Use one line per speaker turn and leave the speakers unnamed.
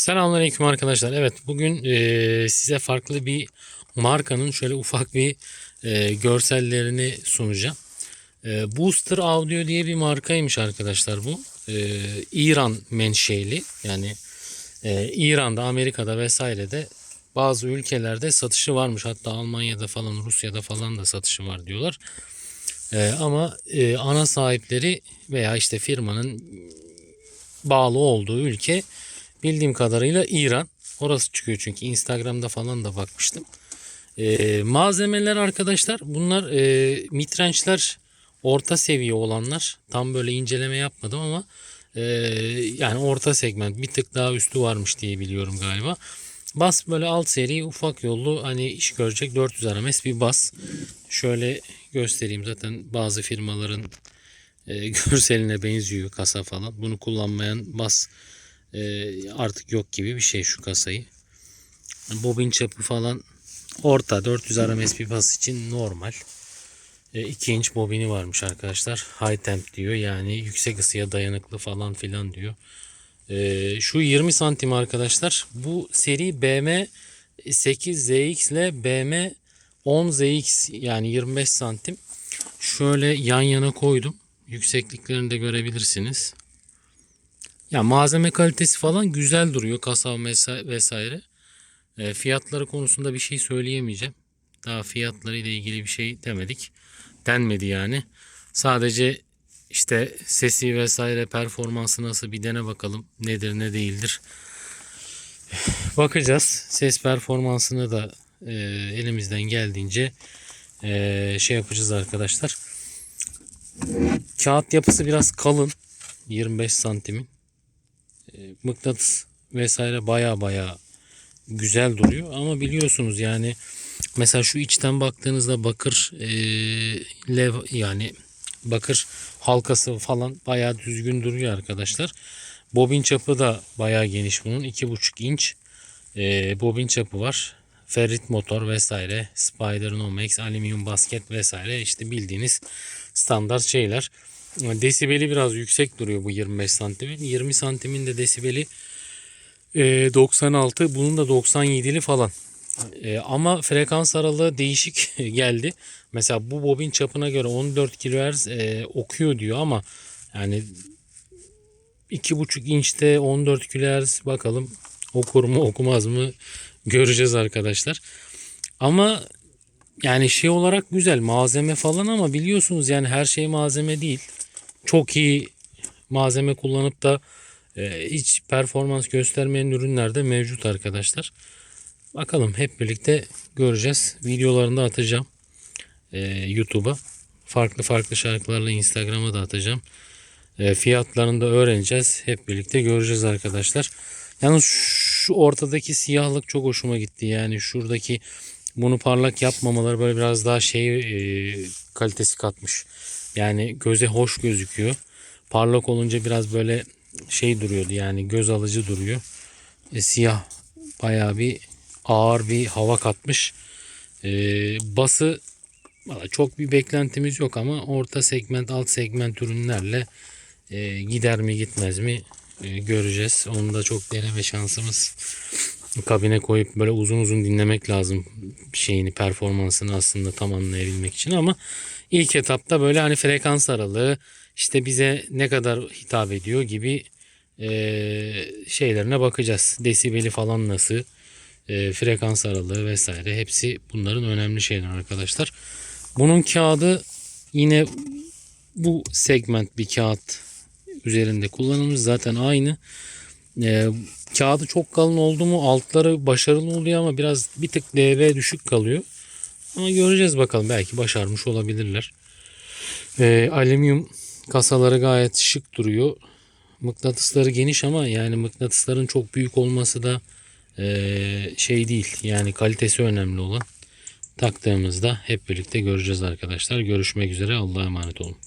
Selamünaleyküm arkadaşlar. Evet bugün e, size farklı bir markanın şöyle ufak bir e, görsellerini sunacağım. E, Booster Audio diye bir markaymış arkadaşlar bu. E, İran menşeli yani e, İran'da, Amerika'da vesairede bazı ülkelerde satışı varmış. Hatta Almanya'da falan, Rusya'da falan da satışı var diyorlar. E, ama e, ana sahipleri veya işte firmanın bağlı olduğu ülke bildiğim kadarıyla İran. Orası çıkıyor çünkü Instagram'da falan da bakmıştım. Ee, malzemeler arkadaşlar bunlar e, mitrençler orta seviye olanlar. Tam böyle inceleme yapmadım ama e, yani orta segment bir tık daha üstü varmış diye biliyorum galiba. Bas böyle alt seri ufak yollu hani iş görecek 400 RMS bir bas. Şöyle göstereyim zaten bazı firmaların e, görseline benziyor kasa falan. Bunu kullanmayan bas e, artık yok gibi bir şey şu kasayı. Bobin çapı falan orta 400 RMS bir bas için normal. 2 inç bobini varmış arkadaşlar. High temp diyor yani yüksek ısıya dayanıklı falan filan diyor. E, şu 20 santim arkadaşlar. Bu seri BM 8ZX ile BM 10ZX yani 25 santim. Şöyle yan yana koydum. Yüksekliklerini de görebilirsiniz. Ya malzeme kalitesi falan güzel duruyor kasa vesaire. E, fiyatları konusunda bir şey söyleyemeyeceğim. Daha fiyatları ile ilgili bir şey demedik. Denmedi yani. Sadece işte sesi vesaire performansı nasıl bir dene bakalım. Nedir ne değildir. Bakacağız. Ses performansını da e, elimizden geldiğince e, şey yapacağız arkadaşlar. Kağıt yapısı biraz kalın. 25 santimin. E, mıknatıs vesaire baya baya güzel duruyor. Ama biliyorsunuz yani mesela şu içten baktığınızda bakır e, lev yani bakır halkası falan baya düzgün duruyor arkadaşlar. Bobin çapı da baya geniş bunun. 2,5 inç e, bobin çapı var. Ferrit motor vesaire. Spider Nomex, alüminyum basket vesaire işte bildiğiniz standart şeyler. Desibeli biraz yüksek duruyor bu 25 santimin. 20 santimin de desibeli e, 96. Bunun da 97'li falan. E, ama frekans aralığı değişik geldi. Mesela bu bobin çapına göre 14 kHz e, okuyor diyor ama yani 2,5 inçte 14 kHz bakalım okur mu okumaz mı göreceğiz arkadaşlar. Ama yani şey olarak güzel malzeme falan ama biliyorsunuz yani her şey malzeme değil. Çok iyi malzeme kullanıp da e, hiç performans göstermeyen ürünler de mevcut arkadaşlar. Bakalım hep birlikte göreceğiz. Videolarını da atacağım e, YouTube'a. Farklı farklı şarkılarla Instagram'a da atacağım. E, fiyatlarını da öğreneceğiz. Hep birlikte göreceğiz arkadaşlar. Yalnız şu ortadaki siyahlık çok hoşuma gitti. Yani şuradaki bunu parlak yapmamaları böyle biraz daha şey e, kalitesi katmış. Yani göze hoş gözüküyor. Parlak olunca biraz böyle şey duruyordu yani göz alıcı duruyor. E, siyah bayağı bir ağır bir hava katmış. E, bası valla çok bir beklentimiz yok ama orta segment alt segment ürünlerle e, gider mi gitmez mi e, göreceğiz. Onu da çok deneme şansımız kabine koyup böyle uzun uzun dinlemek lazım şeyini performansını aslında tam anlayabilmek için ama ilk etapta böyle hani frekans aralığı işte bize ne kadar hitap ediyor gibi e, şeylerine bakacağız. Desibeli falan nasıl e, frekans aralığı vesaire hepsi bunların önemli şeyler arkadaşlar. Bunun kağıdı yine bu segment bir kağıt üzerinde kullanılmış zaten aynı. E, kağıdı çok kalın oldu mu altları başarılı oluyor ama biraz bir tık DV düşük kalıyor. Ama göreceğiz bakalım belki başarmış olabilirler. E, alüminyum kasaları gayet şık duruyor. Mıknatısları geniş ama yani mıknatısların çok büyük olması da e, şey değil. Yani kalitesi önemli olan. Taktığımızda hep birlikte göreceğiz arkadaşlar. Görüşmek üzere. Allah'a emanet olun.